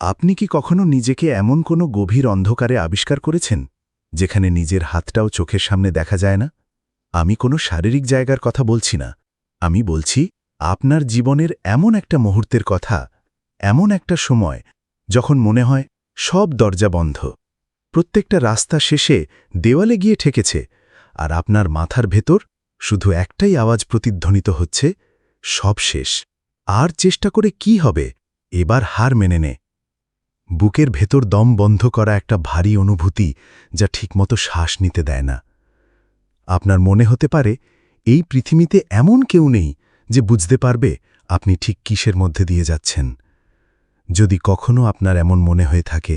আপনি কি কখনো নিজেকে এমন কোনো গভীর অন্ধকারে আবিষ্কার করেছেন, যেখানে নিজের হাতটাও চোখের সামনে দেখা যায় না? আমি কোনো শারীরিক জায়গার কথা বলছি না। আমি বলছি, আপনার জীবনের এমন একটা মুহূর্তের কথা, এমন একটা সময়, যখন মনে হয়, সব দরজা বন্ধ। প্রত্যেকটা রাস্তা শেষে দেওয়ালে গিয়ে ঠেকেছে, আর আপনার মাথার ভেতর শুধু একটাই আওয়াজ প্রতিধ্বনিত হচ্ছে, সব শেষ। আর চেষ্টা করে কি হবে? এবার হার মেনে নে। বুকের ভেতর দম বন্ধ করা একটা ভারী অনুভূতি যা ঠিকমতো শ্বাস নিতে দেয় না। আপনার মনে হতে পারে, এই পৃথিবীতে এমন কেউ নেই যে বুঝতে পারবে আপনি ঠিক কিসের মধ্যে দিয়ে যাচ্ছেন। যদি কখনো আপনার এমন মনে হয়ে থাকে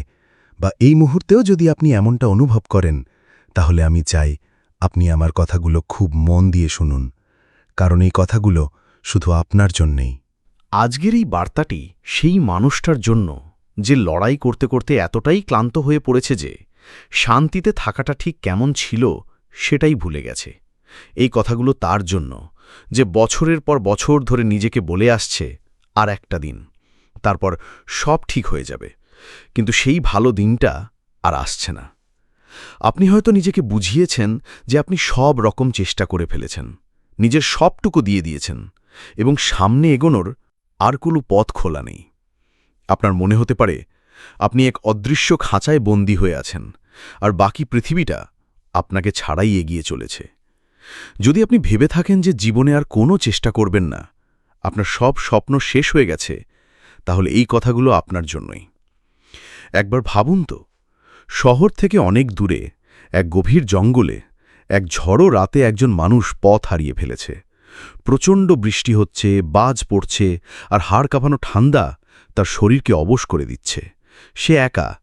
বা এই মুহূর্তেও যদি আপনি এমনটা অনুভব করেন, তাহলে আমি চাই আপনি আমার কথাগুলো খুব মন দিয়ে শুনুন, কারণ এই কথাগুলো শুধু আপনার জন্যেই। আজকের এই বার্তাটি সেই মানুষটার জন্য যে লড়াই করতে করতে এতটাই ক্লান্ত হয়ে পড়েছে যে শান্তিতে থাকাটা ঠিক কেমন ছিল সেটাই ভুলে গেছে। এই কথাগুলো তার জন্য যে বছরের পর বছর ধরে নিজেকে বলে আসছে আর একটা দিন, তারপর সব ঠিক হয়ে যাবে। কিন্তু সেই ভালো দিনটা আর আসছে না। আপনি হয়তো নিজেকে বুঝিয়েছেন যে আপনি সব রকম চেষ্টা করে ফেলেছেন, নিজের সবটুকু দিয়ে দিয়েছেন এবং সামনে এগোনোর আর কোনো পথ খোলা নেই। আপনার মনে হতে পারে, আপনি এক অদৃশ্য খাঁচায় বন্দী হয়ে আছেন, আর বাকি পৃথিবীটা আপনাকে ছাড়াই এগিয়ে চলেছে। যদি আপনি ভেবে থাকেন যে জীবনে আর কোনো চেষ্টা করবেন না, আপনার সব স্বপ্ন শেষ হয়ে গেছে, তাহলে এই কথাগুলো আপনার জন্যই। একবার ভাবুন তো, শহর থেকে অনেক দূরে, এক গভীর জঙ্গলে, এক ঝড়ো রাতে একজন মানুষ পথ হারিয়ে ফেলেছে। প্রচণ্ড বৃষ্টি হচ্ছে, বাজ পড়ছে, আর হাড় কাঁপানো ঠান্ডা তার শরীরকে অবশ করে দিচ্ছে। সে একা,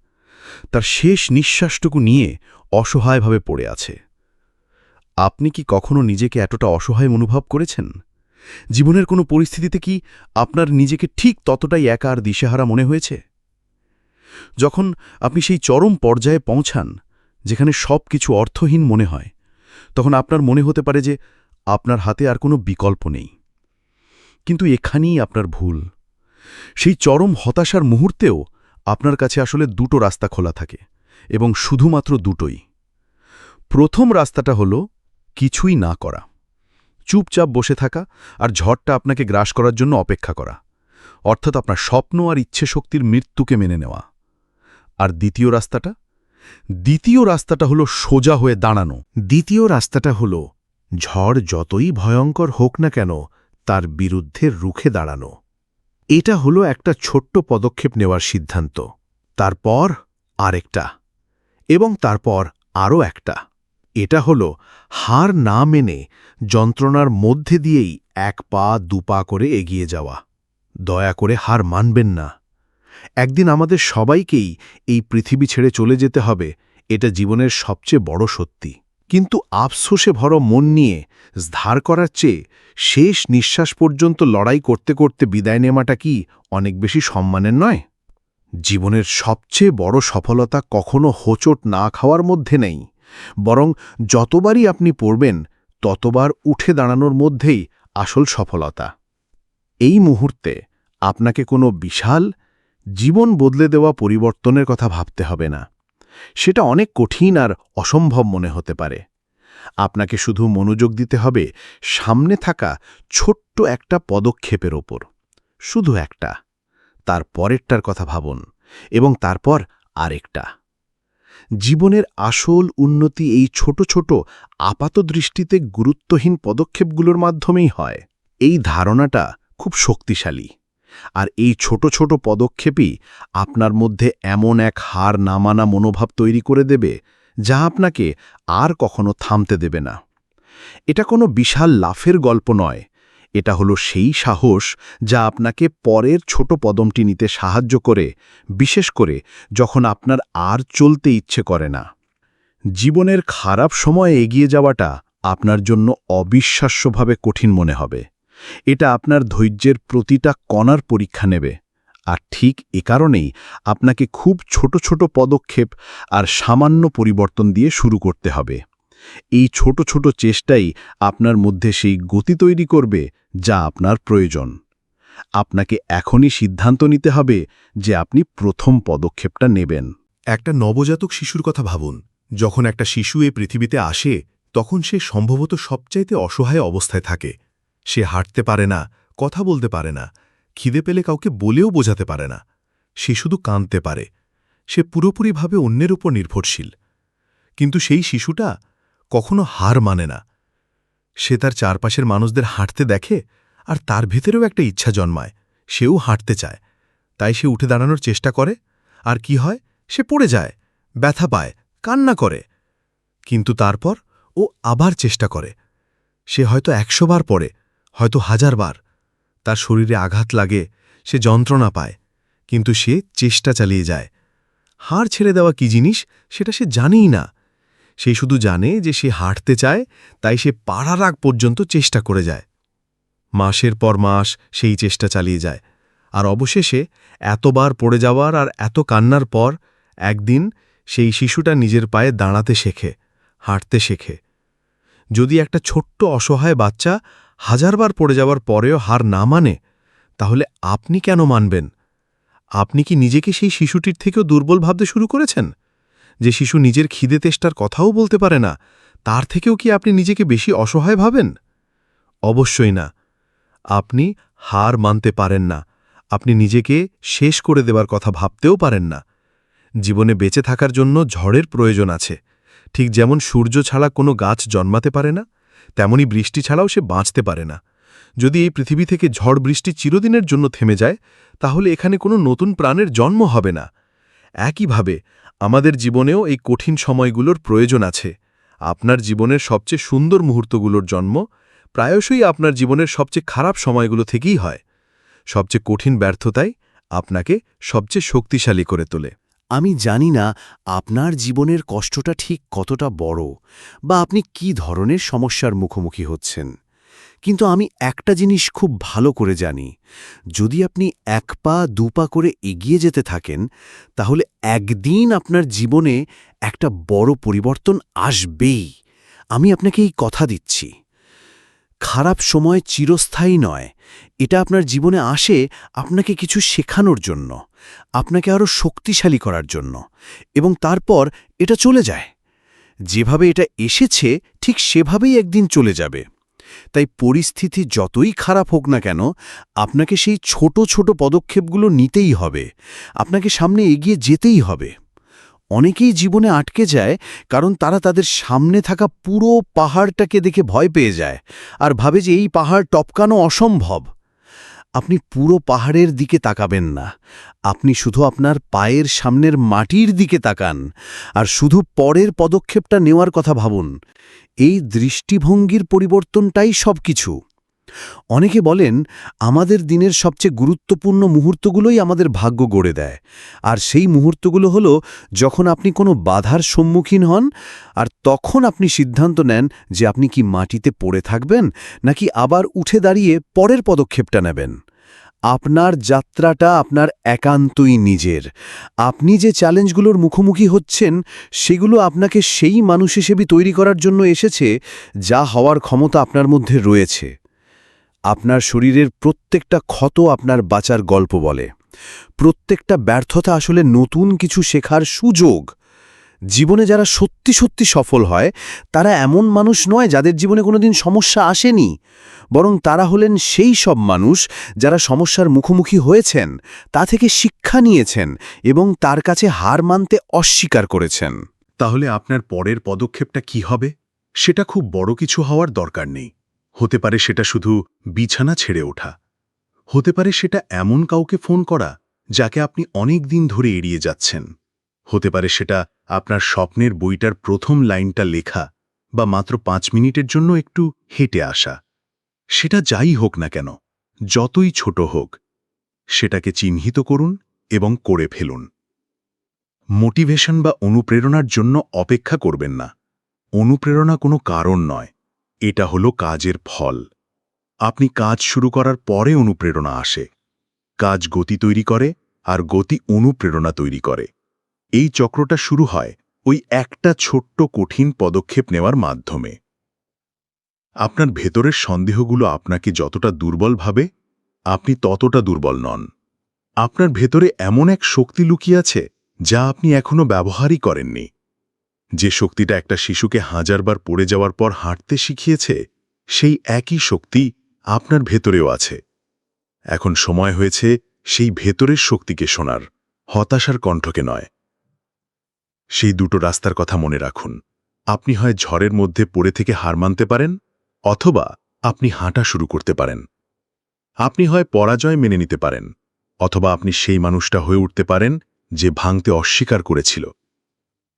তার শেষ নিঃশ্বাসটুকু নিয়ে অসহায়ভাবে পড়ে আছে। আপনি কি কখনো নিজেকে এতটা অসহায় অনুভব করেছেন? জীবনের কোনো পরিস্থিতিতে কি আপনার নিজেকে ঠিক ততটাই একা আর দিশেহারা মনে হয়েছে? যখন আপনি সেই চরম পর্যায়ে পৌঁছান, যেখানে সব কিছু অর্থহীন মনে হয়, তখন আপনার মনে হতে পারে যে আপনার হাতে আর কোনো বিকল্প নেই। কিন্তু এখানেই আপনার ভুল। সেই চরম হতাশার মুহূর্তেও আপনার কাছে আসলে দুটো রাস্তা খোলা থাকে এবং শুধুমাত্র দুটোই। প্রথম রাস্তাটা হল কিছুই না করা। চুপচাপ বসে থাকা আর ঝড়টা আপনাকে গ্রাস করার জন্য অপেক্ষা করা। অর্থাৎ আপনার স্বপ্ন আর ইচ্ছে শক্তির মৃত্যুকে মেনে নেওয়া। আর দ্বিতীয় রাস্তাটা? দ্বিতীয় রাস্তাটা হলো সোজা হয়ে দাঁড়ানো। দ্বিতীয় রাস্তাটা হল ঝড় যতই ভয়ঙ্কর হোক না কেন, তার বিরুদ্ধে রুখে দাঁড়ানো। এটা হলো একটা ছোট্ট পদক্ষেপ নেওয়ার সিদ্ধান্ত। তারপর আরেকটা এবং তারপর আরও একটা। এটা হলো হার না মেনে যন্ত্রণার মধ্যে দিয়েই এক পা দুপা করে এগিয়ে যাওয়া। দয়া করে হার মানবেন না। একদিন আমাদের সবাইকেই এই পৃথিবী ছেড়ে চলে যেতে হবে, এটা জীবনের সবচেয়ে বড় সত্যি। কিন্তু আফসোসে ভর মন নিয়ে ধার করার চেয়ে শেষ নিঃশ্বাস পর্যন্ত লড়াই করতে করতে বিদায় নেওয়াটা কি অনেক বেশি সম্মানের নয়? জীবনের সবচেয়ে বড় সফলতা কখনো হোচট না খাওয়ার মধ্যে নেই। বরং যতবারই আপনি পড়বেন, ততবার উঠে দাঁড়ানোর মধ্যেই আসল সফলতা। এই মুহূর্তে আপনাকে কোনো বিশাল জীবন বদলে দেওয়া পরিবর্তনের কথা ভাবতে হবে না। সেটা অনেক কঠিন আর অসম্ভব মনে হতে পারে। আপনাকে শুধু মনোযোগ দিতে হবে সামনে থাকা ছোট্ট একটা পদক্ষেপের ওপর। শুধু একটা। তার পরেরটার কথা ভাবুন এবং তারপর আরেকটা। জীবনের আসল উন্নতি এই ছোট ছোট আপাত দৃষ্টিতে গুরুত্বহীন পদক্ষেপগুলোর মাধ্যমেই হয়। এই ধারণাটা খুব শক্তিশালী। আর এই ছোট ছোট পদক্ষেপই আপনার মধ্যে এমন এক হার নামানা মনোভাব তৈরি করে দেবে যা আপনাকে আর কখনো থামতে দেবে না। এটা কোনো বিশাল লাফের গল্প নয়। এটা হলো সেই সাহস যা আপনাকে পরের ছোট পদমটি নিতে সাহায্য করে, বিশেষ করে যখন আপনার আর চলতে ইচ্ছে করে না। জীবনের খারাপ সময়ে এগিয়ে যাওয়াটা আপনার জন্য অবিশ্বাস্যভাবে কঠিন মনে হবে। এটা আপনার ধৈর্যের প্রতিটা কণার পরীক্ষা নেবে। আর ঠিক এ কারণেই আপনাকে খুব ছোট ছোট পদক্ষেপ আর সামান্য পরিবর্তন দিয়ে শুরু করতে হবে। এই ছোট ছোট চেষ্টাই আপনার মধ্যে সেই গতি তৈরি করবে যা আপনার প্রয়োজন। আপনাকে এখনই সিদ্ধান্ত নিতে হবে যে আপনি প্রথম পদক্ষেপটা নেবেন। একটা নবজাতক শিশুর কথা ভাবুন। যখন একটা শিশু এ পৃথিবীতে আসে, তখন সে সম্ভবত সবচাইতে অসহায় অবস্থায় থাকে। সে হাঁটতে পারে না, কথা বলতে পারে না, খিদে পেলে কাউকে বলেও বোঝাতে পারে না। সে শুধু কাঁদতে পারে। সে পুরোপুরিভাবে অন্যের উপর নির্ভরশীল। কিন্তু সেই শিশুটা কখনো হার মানে না। সে তার চারপাশের মানুষদের হাঁটতে দেখে আর তার ভেতরেও একটা ইচ্ছা জন্মায়। সেও হাঁটতে চায়। তাই সে উঠে দাঁড়ানোর চেষ্টা করে। আর কি হয়? সে পড়ে যায়, ব্যথা পায়, কান্না করে। কিন্তু তারপর ও আবার চেষ্টা করে। সে হয়তো একশো বার পড়ে। হয়তো হাজারবার। তার শরীরে আঘাত লাগে, সে যন্ত্রণা পায়, কিন্তু সে চেষ্টা চালিয়ে যায়। হাড় ছেড়ে দেওয়া কি জিনিস সেটা সে জানেই না। সে শুধু জানে যে সে হাঁটতে চায়, তাই সে পাড়ার আগ পর্যন্ত চেষ্টা করে যায়। মাসের পর মাস সেই চেষ্টা চালিয়ে যায়। আর অবশেষে এতবার পড়ে যাওয়ার আর এত কান্নার পর একদিন সেই শিশুটা নিজের পায়ে দাঁড়াতে শেখে, হাঁটতে শেখে। যদি একটা ছোট্ট অসহায় বাচ্চা হাজারবার পড়ে যাওয়ার পরেও হার না মানে তাহলে আপনি কেন মানবেন? আপনি কি নিজেকে সেই শিশুটির থেকেও দুর্বল ভাবতে শুরু করেছেন? যে শিশু নিজের খিদে তেষ্টার কথাও বলতে পারে না, তার থেকেও কি আপনি নিজেকে বেশি অসহায় ভাবেন? অবশ্যই না। আপনি হার মানতে পারেন না। আপনি নিজেকে শেষ করে দেবার কথা ভাবতেও পারেন না। জীবনে বেঁচে থাকার জন্য ঝড়ের প্রয়োজন আছে। ঠিক যেমন সূর্য ছাড়া কোনো গাছ জন্মাতে পারে না তেমনি বৃষ্টি ছাড়াও সে বাঁচতে পারে না। যদি এই পৃথিবী থেকে ঝড় বৃষ্টি চিরদিনের জন্য থেমে যায়, তাহলে এখানে কোনো নতুন প্রাণের জন্ম হবে না। একইভাবে, আমাদের জীবনেও এই কঠিন সময়গুলোর প্রয়োজন আছে। আপনার জীবনের সবচেয়ে সুন্দর মুহূর্তগুলোর জন্ম প্রায়শই আপনার জীবনের সবচেয়ে খারাপ সময়গুলো থেকেই হয়। সবচেয়ে কঠিন ব্যর্থতাই আপনাকে সবচেয়ে শক্তিশালী করে তোলে। আমি জানি না আপনার জীবনের কষ্টটা ঠিক কতটা বড় বা আপনি কি ধরনের সমস্যার মুখোমুখি হচ্ছেন। কিন্তু আমি একটা জিনিস খুব ভালো করে জানি, যদি আপনি এক পা, দু পা করে এগিয়ে যেতে থাকেন, তাহলে একদিন আপনার জীবনে একটা বড় পরিবর্তন আসবেই। আমি আপনাকে এই কথা দিচ্ছি। খারাপ সময় চিরস্থায়ী নয়। এটা আপনার জীবনে আসে আপনাকে কিছু শেখানোর জন্য, আপনাকে আরও শক্তিশালী করার জন্য, এবং তারপর এটা চলে যায়। যেভাবে এটা এসেছে, ঠিক সেভাবেই একদিন চলে যাবে। তাই পরিস্থিতি যতই খারাপ হোক না কেন, আপনাকে সেই ছোট ছোট পদক্ষেপগুলো নিতেই হবে। আপনাকে সামনে এগিয়ে যেতেই হবে। অনেকেই জীবনে আটকে যায় কারণ তারা তাদের সামনে থাকা পুরো পাহাড়টাকে দেখে ভয় পেয়ে যায় আর ভাবে যে এই পাহাড় টপকানো অসম্ভব। আপনি পুরো পাহাড়ের দিকে তাকাবেন না। আপনি শুধু আপনার পায়ের সামনের মাটির দিকে তাকান আর শুধু পরের পদক্ষেপটা নেওয়ার কথা ভাবুন। এই দৃষ্টিভঙ্গির পরিবর্তনটাই সবকিছু। অনেকে বলেন, আমাদের দিনের সবচেয়ে গুরুত্বপূর্ণ মুহূর্তগুলোই আমাদের ভাগ্য গড়ে দেয়। আর সেই মুহূর্তগুলো হলো যখন আপনি কোনো বাধার সম্মুখীন হন, আর তখন আপনি সিদ্ধান্ত নেন যে আপনি কি মাটিতে পড়ে থাকবেন, নাকি আবার উঠে দাঁড়িয়ে পরের পদক্ষেপটা নেবেন। আপনার যাত্রাটা আপনার একান্তই নিজের। আপনি যে চ্যালেঞ্জগুলোর মুখোমুখি হচ্ছেন, সেগুলো আপনাকে সেই মানুষ হিসেবে তৈরি করার জন্য এসেছে, যা হওয়ার ক্ষমতা আপনার মধ্যে রয়েছে। আপনার শরীরের প্রত্যেকটা ক্ষত আপনার বাঁচার গল্প বলে। প্রত্যেকটা ব্যর্থতা আসলে নতুন কিছু শেখার সুযোগ। জীবনে যারা সত্যি সত্যি সফল হয়, তারা এমন মানুষ নয় যাদের জীবনে কোনোদিন সমস্যা আসেনি। বরং তারা হলেন সেই সব মানুষ যারা সমস্যার মুখোমুখি হয়েছেন, তা থেকে শিক্ষা নিয়েছেন এবং তার কাছে হার মানতে অস্বীকার করেছেন। তাহলে আপনার পরের পদক্ষেপটা কি হবে? সেটা খুব বড় কিছু হওয়ার দরকার নেই। হতে পারে সেটা শুধু বিছানা ছেড়ে ওঠা। হতে পারে সেটা এমন কাউকে ফোন করা, যাকে আপনি অনেক দিন ধরে এড়িয়ে যাচ্ছেন। হতে পারে সেটা আপনার স্বপ্নের বইটার প্রথম লাইনটা লেখা বা মাত্র পাঁচ মিনিটের জন্য একটু হেঁটে আসা। সেটা যাই হোক না কেন, যতই ছোট হোক, সেটাকে চিহ্নিত করুন এবং করে ফেলুন। মোটিভেশন বা অনুপ্রেরণার জন্য অপেক্ষা করবেন না। অনুপ্রেরণা কোনো কারণ নয়। এটা হলো কাজের ফল। আপনি কাজ শুরু করার পরে অনুপ্রেরণা আসে। কাজ গতি তৈরি করে আর গতি অনুপ্রেরণা তৈরি করে। এই চক্রটা শুরু হয় ওই একটা ছোট্ট কঠিন পদক্ষেপ নেওয়ার মাধ্যমে। আপনার ভেতরের সন্দেহগুলো আপনাকে যতটা দুর্বল ভাবে, আপনি ততটা দুর্বল নন। আপনার ভেতরে এমন এক শক্তি লুকিয়ে আছে যা আপনি এখনও ব্যবহারই করেননি। যে শক্তিটা একটা শিশুকে হাজারবার পড়ে যাওয়ার পর হাঁটতে শিখিয়েছে, সেই একই শক্তি আপনার ভেতরেও আছে। এখন সময় হয়েছে সেই ভেতরের শক্তিকে শোনার, হতাশার কণ্ঠকে নয়। সেই দুটো রাস্তার কথা মনে রাখুন। আপনি হয় ঝড়ের মধ্যে পড়ে থেকে হার মানতে পারেন, অথবা আপনি হাঁটা শুরু করতে পারেন। আপনি হয় পরাজয় মেনে নিতে পারেন, অথবা আপনি সেই মানুষটা হয়ে উঠতে পারেন যে ভাঙতে অস্বীকার করেছিল।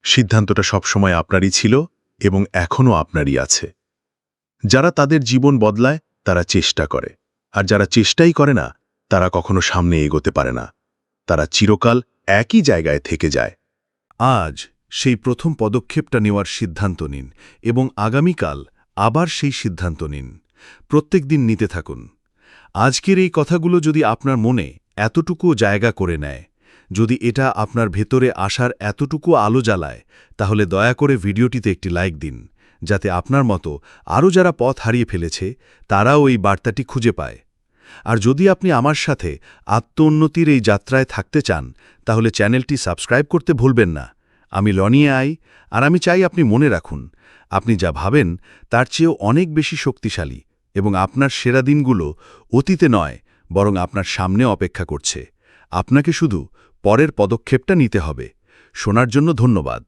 সিদ্ধান্তটা সবসময় আপনারই ছিল এবং এখনও আপনারই আছে। যারা তাদের জীবন বদলায়, তারা চেষ্টা করে। আর যারা চেষ্টাই করে না, তারা কখনো সামনে এগোতে পারে না। তারা চিরকাল একই জায়গায় থেকে যায়। আজ সেই প্রথম পদক্ষেপটা নেওয়ার সিদ্ধান্ত নিন এবং আগামীকাল আবার সেই সিদ্ধান্ত নিন। প্রত্যেক দিন নিতে থাকুন। আজকের এই কথাগুলো যদি আপনার মনে এতটুকু জায়গা করে নেয় যদি এটা আপনার ভেতরে আসার এতটুকু আলো জ্বালায়, তাহলে দয়া করে ভিডিওটিতে একটি লাইক দিন, যাতে আপনার মতো আরও যারা পথ হারিয়ে ফেলেছে, তারাও এই বার্তাটি খুঁজে পায়। আর যদি আপনি আমার সাথে আত্মোন্নতির এই যাত্রায় থাকতে চান, তাহলে চ্যানেলটি সাবস্ক্রাইব করতে ভুলবেন না। আমি লনিয়ে আই, আর আমি চাই আপনি মনে রাখুন, আপনি যা ভাবেন, তার চেয়েও অনেক বেশি শক্তিশালী এবং আপনার সেরা দিনগুলো অতীতে নয়, বরং আপনার সামনে অপেক্ষা করছে। আপনাকে শুধু পরের পদক্ষেপটা নিতে হবে। শোনার জন্য ধন্যবাদ।